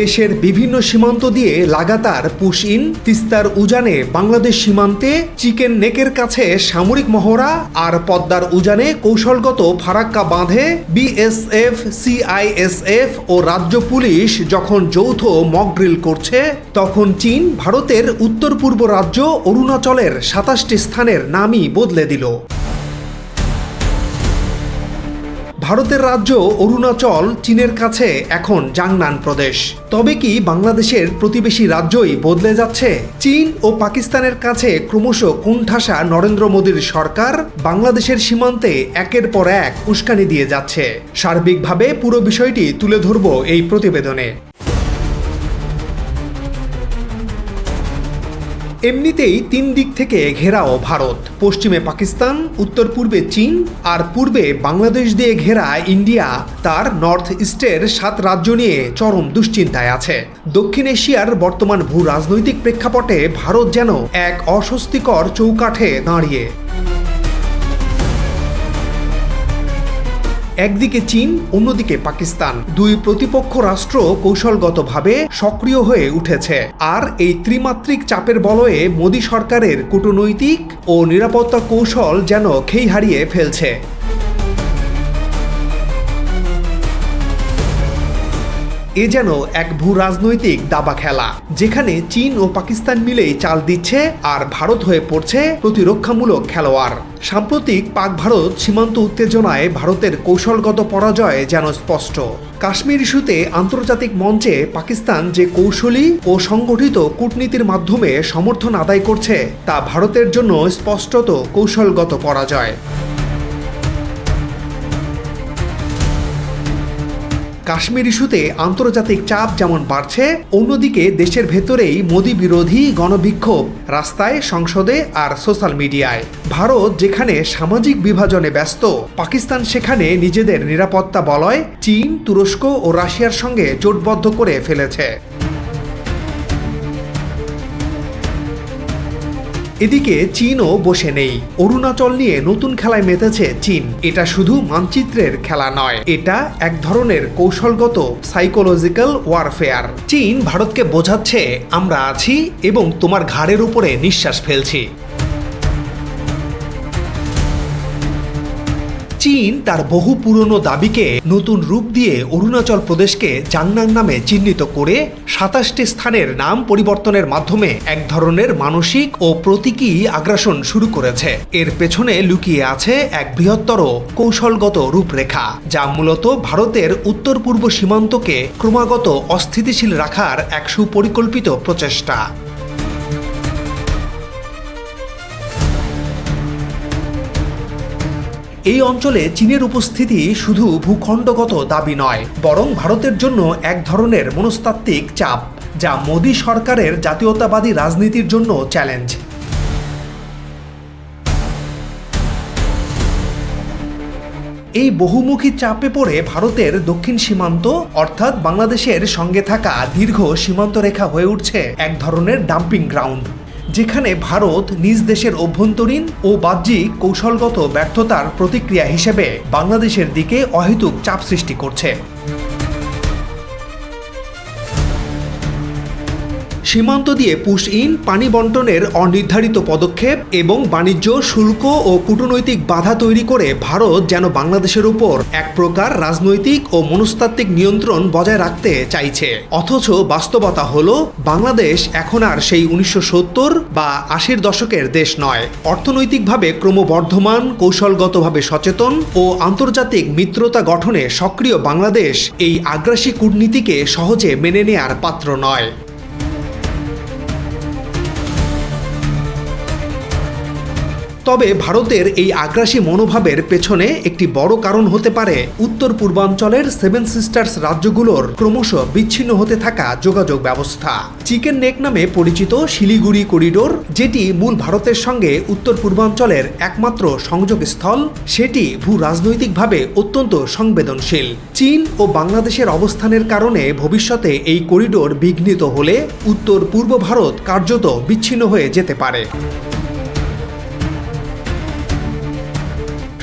দেশের বিভিন্ন সীমান্ত দিয়ে লাগাতার পুশ ইন, তিস্তার উজানে বাংলাদেশ সীমান্তে চিকেন নেকের কাছে সামরিক মহড়া আর পদ্মার উজানে কৌশলগত ফারাক্কা বাঁধে বিএসএফ, সিআইএসএফ ও রাজ্য পুলিশ যখন যৌথ মকড্রিল করছে, তখন চীন ভারতের উত্তর পূর্ব রাজ্য অরুণাচলের সাতাশটি স্থানের নামই বদলে দিল। ভারতের রাজ্য অরুণাচল, চীনের কাছে এখন জাংনান প্রদেশ। তবে কি বাংলাদেশের প্রতিবেশী রাজ্যই বদলে যাচ্ছে? চীন ও পাকিস্তানের কাছে ক্রমশ কুণ্ঠাসা নরেন্দ্র মোদীর সরকার বাংলাদেশের সীমান্তে একের পর এক উস্কানি দিয়ে যাচ্ছে। সার্বিকভাবে পুরো বিষয়টি তুলে ধরব এই প্রতিবেদনে। এমনিতেই তিন দিক থেকে ঘেরাও ভারত। পশ্চিমে পাকিস্তান উত্তর পূর্বে চীন আর পূর্বে বাংলাদেশ দিয়ে ঘেরা ইন্ডিয়া তার নর্থ ইস্টের সাত রাজ্য নিয়ে চরম দুশ্চিন্তায় আছে। দক্ষিণ এশিয়ার বর্তমান ভূ রাজনৈতিক প্রেক্ষাপটে ভারত যেন এক অস্বস্তিকর চৌকাঠে দাঁড়িয়ে। একদিকে চীন, অন্যদিকে পাকিস্তান। দুই প্রতিপক্ষ রাষ্ট্র কৌশলগতভাবে সক্রিয় হয়ে উঠেছে। আর এই ত্রিমাত্রিক চাপের বলয়ে মোদী সরকারের কূটনৈতিক ও নিরাপত্তা কৌশল যেন খেই হারিয়ে ফেলছে। এ যেন এক ভূ রাজনৈতিক দাবা খেলা, যেখানে চীন ও পাকিস্তান মিলেই চাল দিচ্ছে আর ভারত হয়ে পড়ছে প্রতিরক্ষামূলক খেলোয়াড়। সাম্প্রতিক পাক ভারত সীমান্ত উত্তেজনায় ভারতের কৌশলগত পরাজয় যেন স্পষ্ট। কাশ্মীর ইস্যুতে আন্তর্জাতিক মঞ্চে পাকিস্তান যে কৌশলী ও সংগঠিত কূটনীতির মাধ্যমে সমর্থন আদায় করছে, তা ভারতের জন্য স্পষ্টত কৌশলগত পরাজয়। কাশ্মীর ইস্যুতে আন্তর্জাতিক চাপ যেমন বাড়ছে, অন্যদিকে দেশের ভেতরেই মোদী বিরোধী গণবিক্ষোভ রাস্তায়, সংসদে আর সোশ্যাল মিডিয়ায়। ভারত যেখানে সামাজিক বিভাজনে ব্যস্ত, পাকিস্তান সেখানে নিজেদের নিরাপত্তা বলয়, চীন, তুরস্ক ও রাশিয়ার সঙ্গে জোটবদ্ধ করে ফেলেছে। এদিকে চীনও বসে নেই। অরুণাচল নিয়ে নতুন খেলায় মেতেছে চীন। এটা শুধু মানচিত্রের খেলা নয়, এটা এক ধরনের কৌশলগত সাইকোলজিক্যাল ওয়ারফেয়ার চীন ভারতকে বোঝাচ্ছে, আমরা আছি এবং তোমার ঘাড়ের উপরে নিঃশ্বাস ফেলছি। চীন তার বহু পুরনো দাবিকে নতুন রূপ দিয়ে অরুণাচল প্রদেশকে জাংনাং নামে চিহ্নিত করে সাতাশটি স্থানের নাম পরিবর্তনের মাধ্যমে এক ধরনের মানসিক ও প্রতীকী আগ্রাসন শুরু করেছে। এর পেছনে লুকিয়ে আছে এক বৃহত্তর কৌশলগত রূপরেখা, যা মূলত ভারতের উত্তর পূর্ব সীমান্তকে ক্রমাগত অস্থিতিশীল রাখার এক সুপরিকল্পিত প্রচেষ্টা। এই অঞ্চলে চীনের উপস্থিতি শুধু ভূখণ্ডগত দাবি নয়, বরং ভারতের জন্য এক ধরনের মনস্তাত্ত্বিক চাপ, যা মোদী সরকারের জাতীয়তাবাদী রাজনীতির জন্য চ্যালেঞ্জ। এই বহুমুখী চাপে পড়ে ভারতের দক্ষিণ সীমান্ত, অর্থাৎ বাংলাদেশের সঙ্গে থাকা দীর্ঘ সীমান্ত রেখা হয়ে উঠছে এক ধরনের ডাম্পিং গ্রাউন্ড। যেখানে ভারত নিজ দেশের অভ্যন্তরীণ ও বাহ্যিক কৌশলগত ব্যর্থতার প্রতিক্রিয়া হিসেবে বাংলাদেশের দিকে অহেতুক চাপ সৃষ্টি করছে। সীমান্ত দিয়ে পুশ ইন, পানি বন্টনের অনির্ধারিত পদক্ষেপ এবং বাণিজ্য, শুল্ক ও কূটনৈতিক বাধা তৈরি করে ভারত যেন বাংলাদেশের উপর এক প্রকার রাজনৈতিক ও মনস্তাত্ত্বিক নিয়ন্ত্রণ বজায় রাখতে চাইছে। অথচ বাস্তবতা হলো, বাংলাদেশ এখন আর সেই উনিশশো সত্তর বা আশির দশকের দেশ নয়। অর্থনৈতিকভাবে ক্রমবর্ধমান, কৌশলগতভাবে সচেতন ও আন্তর্জাতিক মিত্রতা গঠনে সক্রিয় বাংলাদেশ এই আগ্রাসী কূটনীতিকে সহজে মেনে নেয়ার পাত্র নয়। তবে ভারতের এই আগ্রাসী মনোভাবের পেছনে একটি বড় কারণ হতে পারে উত্তর পূর্বাঞ্চলের সেভেন সিস্টার্স রাজ্যগুলোর ক্রমশ বিচ্ছিন্ন হতে থাকা যোগাযোগ ব্যবস্থা। চিকেন নেক নামে পরিচিত শিলিগুড়ি করিডোর, যেটি মূল ভারতের সঙ্গে উত্তর পূর্বাঞ্চলের একমাত্র সংযোগ স্থল সেটি ভূ রাজনৈতিকভাবে অত্যন্ত সংবেদনশীল। চীন ও বাংলাদেশের অবস্থানের কারণে ভবিষ্যতে এই করিডোর বিঘ্নিত হলে উত্তর পূর্ব ভারত কার্যত বিচ্ছিন্ন হয়ে যেতে পারে।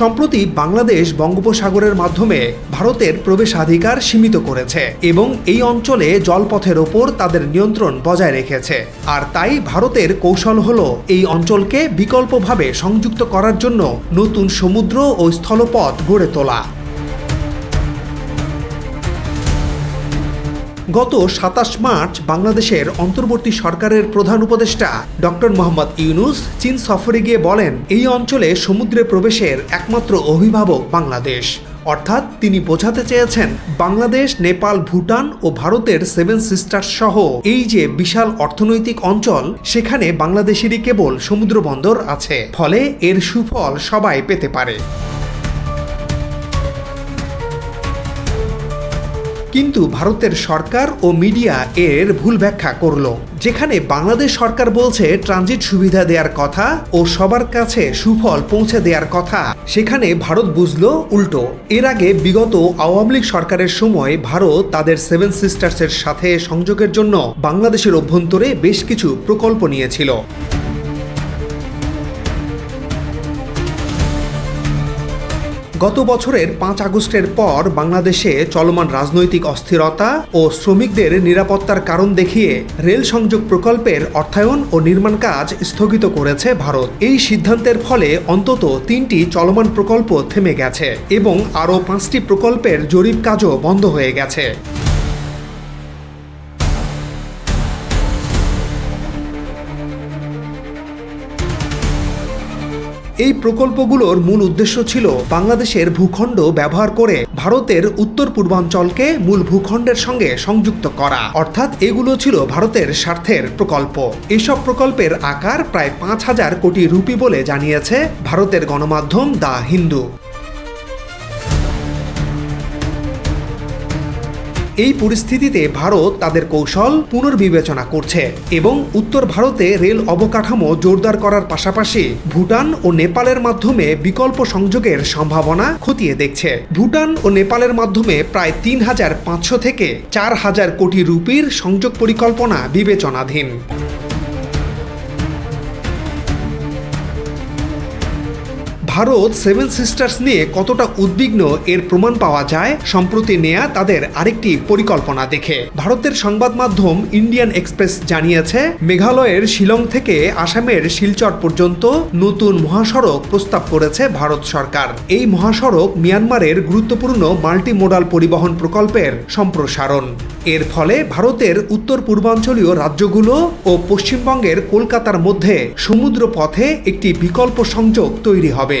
সম্প্রতি বাংলাদেশ বঙ্গোপসাগরের মাধ্যমে ভারতের প্রবেশাধিকার সীমিত করেছে এবং এই অঞ্চলে জলপথের ওপর তাদের নিয়ন্ত্রণ বজায় রেখেছে। আর তাই ভারতের কৌশল হল এই অঞ্চলকে বিকল্পভাবে সংযুক্ত করার জন্য নতুন সমুদ্র ও স্থলপথ গড়ে তোলা। গত সাতাশ মার্চ বাংলাদেশের অন্তর্বর্তী সরকারের প্রধান উপদেষ্টা ডক্টর মোহাম্মদ ইউনুস চীন সফরে গিয়ে বলেন, এই অঞ্চলে সমুদ্রে প্রবেশের একমাত্র অভিভাবক বাংলাদেশ। অর্থাৎ তিনি বোঝাতে চেয়েছেন, বাংলাদেশ, নেপাল, ভুটান ও ভারতের সেভেন সিস্টার সহ এই যে বিশাল অর্থনৈতিক অঞ্চল, সেখানে বাংলাদেশেরই কেবল সমুদ্র বন্দর আছে। ফলে এর সুফল সবাই পেতে পারে। কিন্তু ভারতের সরকার ও মিডিয়া এর ভুল ব্যাখ্যা করল। যেখানে বাংলাদেশ সরকার বলছে, ট্রানজিট সুবিধা দেওয়ার কথা ও সবার কাছে সুফল পৌঁছে দেওয়ার কথা। সেখানে ভারত বুঝল উল্টো। এর আগে বিগত আওয়ামী লীগ সরকারের সময় ভারত তাদের সেভেন সিস্টার্সের সাথে সংযোগের জন্য বাংলাদেশের অভ্যন্তরে বেশ কিছু প্রকল্প নিয়েছিল। গত বছরের পাঁচ আগস্টের পর বাংলাদেশে চলমান রাজনৈতিক অস্থিরতা ও শ্রমিকদের নিরাপত্তার কারণ দেখিয়ে রেল সংযোগ প্রকল্পের অর্থায়ন ও নির্মাণ কাজ স্থগিত করেছে ভারত। এই সিদ্ধান্তের ফলে অন্তত তিনটি চলমান প্রকল্প থেমে গেছে এবং আরও পাঁচটি প্রকল্পের জরিপ কাজও বন্ধ হয়ে গেছে। এই প্রকল্পগুলোর মূল উদ্দেশ্য ছিল বাংলাদেশের ভূখণ্ড ব্যবহার করে ভারতের উত্তর পূর্বাঞ্চলকে মূল ভূখণ্ডের সঙ্গে সংযুক্ত করা। অর্থাৎ এগুলো ছিল ভারতের স্বার্থের প্রকল্প। এসব প্রকল্পের আকার প্রায় পাঁচ হাজার কোটি রুপি বলে জানিয়েছে ভারতের গণমাধ্যম দ্য হিন্দু। এই পরিস্থিতিতে ভারত তাদের কৌশল পুনর্বিবেচনা করছে এবং উত্তর ভারতে রেল অবকাঠামো জোরদার করার পাশাপাশি ভুটান ও নেপালের মাধ্যমে বিকল্প সংযোগের সম্ভাবনা খতিয়ে দেখছে। ভুটান ও নেপালের মাধ্যমে প্রায় তিন হাজার পাঁচশো থেকে চার হাজার কোটি রুপির সংযোগ পরিকল্পনা বিবেচনাধীন। ভারত সেভেন সিস্টার্স নিয়ে কতটা উদ্বিগ্ন এর প্রমাণ পাওয়া যায়, সম্প্রতি নেয়া তাদের আরেকটি পরিকল্পনা দেখে। ভারতের সংবাদ মাধ্যম ইন্ডিয়ান এক্সপ্রেস জানিয়েছে, মেঘালয়ের শিলং থেকে আসামের শিলচর পর্যন্ত নতুন মহাসড়ক প্রস্তাব করেছে ভারত সরকার। এই মহাসড়ক মিয়ানমারের গুরুত্বপূর্ণ মাল্টি মোডাল পরিবহন প্রকল্পের সম্প্রসারণ। এর ফলে ভারতের উত্তর পূর্বাঞ্চলীয় রাজ্যগুলো ও পশ্চিমবঙ্গের কলকাতার মধ্যে সমুদ্র পথে একটি বিকল্প সংযোগ তৈরি হবে।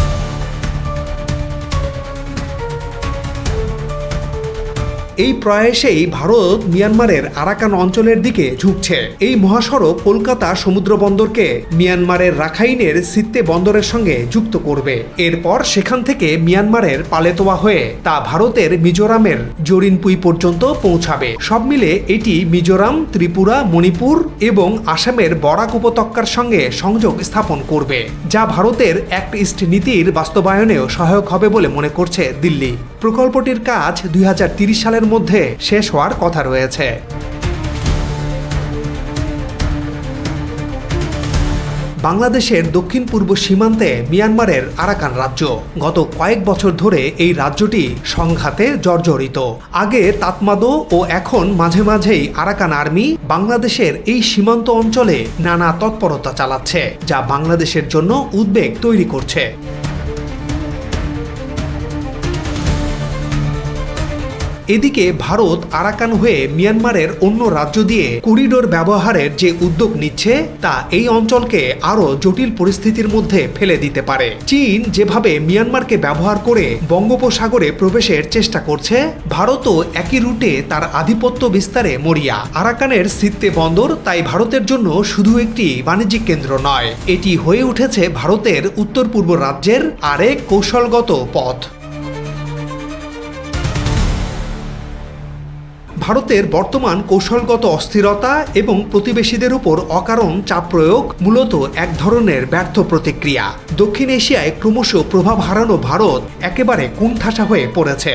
এই প্রয়াসেই ভারত মিয়ানমারের আরাকান অঞ্চলের দিকে ঝুঁকছে। এই মহাসড়ক কলকাতা সমুদ্র বন্দরকে মিয়ানমারের রাখাইনের সিত্তে বন্দরের সঙ্গে যুক্ত করবে। এরপর সেখান থেকে মিয়ানমারের পালেতোয়া হয়ে তা ভারতের মিজোরামের জরিনপুই পর্যন্ত পৌঁছাবে। সব মিলে এটি মিজোরাম, ত্রিপুরা, মণিপুর এবং আসামের বরাক উপত্যকার সঙ্গে সংযোগ স্থাপন করবে, যা ভারতের অ্যাক্ট ইস্ট নীতির বাস্তবায়নেও সহায়ক হবে বলে মনে করছে দিল্লি। প্রকল্পটির কাজ দুই সালের মধ্যে শেষ হওয়ার কথা রয়েছে। বাংলাদেশের দক্ষিণ পূর্ব সীমান্তে মিয়ানমারের আরাকান রাজ্য। গত কয়েক বছর ধরে এই রাজ্যটি সংঘাতে জর্জরিত। আগে তাতমাদো ও এখন মাঝে মাঝেই আরাকান আর্মি বাংলাদেশের এই সীমান্ত অঞ্চলে নানা তৎপরতা চালাচ্ছে, যা বাংলাদেশের জন্য উদ্বেগ তৈরি করছে। এদিকে ভারত আরাকান হয়ে মিয়ানমারের অন্য রাজ্য দিয়ে করিডোর ব্যবহারের যে উদ্যোগ নিচ্ছে, তা এই অঞ্চলকে আরও জটিল পরিস্থিতির মধ্যে ফেলে দিতে পারে। চীন যেভাবে মিয়ানমারকে ব্যবহার করে বঙ্গোপসাগরে প্রবেশের চেষ্টা করছে, ভারতও একই রুটে তার আধিপত্য বিস্তারে মরিয়া। আরাকানের সিত্তে বন্দর তাই ভারতের জন্য শুধু একটি বাণিজ্যিক কেন্দ্র নয়, এটি হয়ে উঠেছে ভারতের উত্তর পূর্ব রাজ্যের আরেক কৌশলগত পথ। ভারতের বর্তমান কৌশলগত অস্থিরতা এবং প্রতিবেশীদের উপর অকারণ চাপ প্রয়োগ মূলত এক ধরনের ব্যর্থ প্রতিক্রিয়া। দক্ষিণ এশিয়ায় ক্রমশ প্রভাব হারানো ভারত একেবারে কুণ্ঠাসা হয়ে পড়েছে।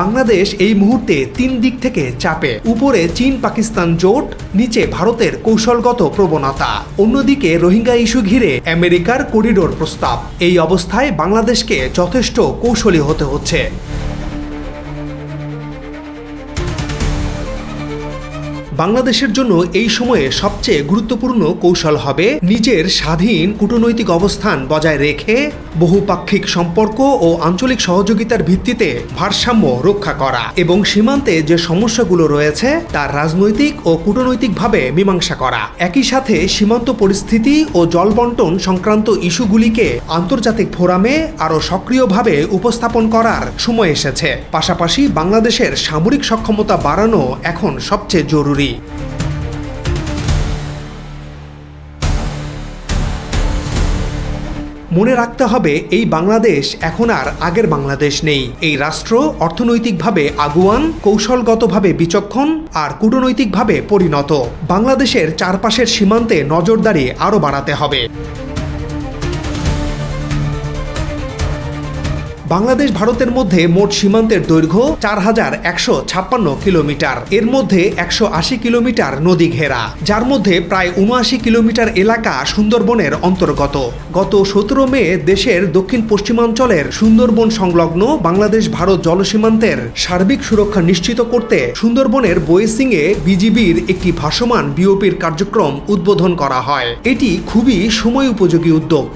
বাংলাদেশ এই মুহূর্তে তিন দিক থেকে চাপে। উপরে চীন পাকিস্তান জোট, নিচে ভারতের কৌশলগত প্রবণতা। অন্যদিকে রোহিঙ্গা ইস্যু ঘিরে আমেরিকার করিডোর প্রস্তাব। এই অবস্থায় বাংলাদেশকে যথেষ্ট কৌশলী হতে হচ্ছে। বাংলাদেশের জন্য এই সময়ে সবচেয়ে গুরুত্বপূর্ণ কৌশল হবে নিজের স্বাধীন কূটনৈতিক অবস্থান বজায় রেখে বহুপাক্ষিক সম্পর্ক ও আঞ্চলিক সহযোগিতার ভিত্তিতে ভারসাম্য রক্ষা করা এবং সীমান্তে যে সমস্যাগুলো রয়েছে তার রাজনৈতিক ও কূটনৈতিকভাবে মীমাংসা করা। একই সাথে সীমান্ত পরিস্থিতি ও জলবন্টন সংক্রান্ত ইস্যুগুলিকে আন্তর্জাতিক ফোরামে আরও সক্রিয়ভাবে উপস্থাপন করার সময় এসেছে। পাশাপাশি বাংলাদেশের সামরিক সক্ষমতা বাড়ানো এখন সবচেয়ে জরুরি। মনে রাখতে হবে, এই বাংলাদেশ এখন আর আগের বাংলাদেশ নেই। এই রাষ্ট্র অর্থনৈতিকভাবে আগুয়ান, কৌশলগতভাবে বিচক্ষণ আর কূটনৈতিকভাবে পরিণত। বাংলাদেশের চারপাশের সীমান্তে নজরদারি আরও বাড়াতে হবে। বাংলাদেশ ভারতের মধ্যে মোট সীমান্তের দৈর্ঘ্য চার হাজার একশো ছাপ্পান্ন কিলোমিটার। এর মধ্যে একশো আশি কিলোমিটার নদী ঘেরা, যার মধ্যে প্রায় উনআশি কিলোমিটার এলাকা সুন্দরবনের অন্তর্গত। গত সতেরো মে দেশের দক্ষিণ পশ্চিমাঞ্চলের সুন্দরবন সংলগ্ন বাংলাদেশ ভারত জলসীমান্তের সার্বিক সুরক্ষা নিশ্চিত করতে সুন্দরবনের বয়েসিংয়ে বিজিবির একটি ভাসমান বিওপির কার্যক্রম উদ্বোধন করা হয়। এটি খুবই সময় উপযোগী উদ্যোগ।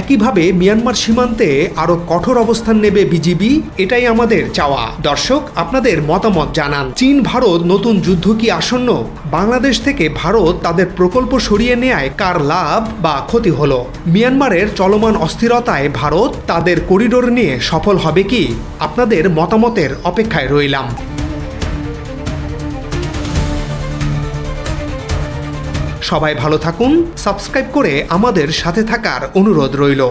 একইভাবে মিয়ানমার সীমান্তে আরও কঠোর অবস্থান নেবে বিজিবি, এটাই আমাদের চাওয়া। দর্শক, আপনাদের মতামত জানান। চীন, ভারত নতুন যুদ্ধ কি আসন্ন? বাংলাদেশ থেকে ভারত তাদের প্রকল্প সরিয়ে নেয় কার লাভ বা ক্ষতি হলো? মিয়ানমারের চলমান অস্থিরতায় ভারত তাদের করিডোর নিয়ে সফল হবে কি? আপনাদের মতামতের অপেক্ষায় রইলাম। সবাই ভালো থাকুন সাবস্ক্রাইব করে আমাদের সাথে থাকার অনুরোধ রইল।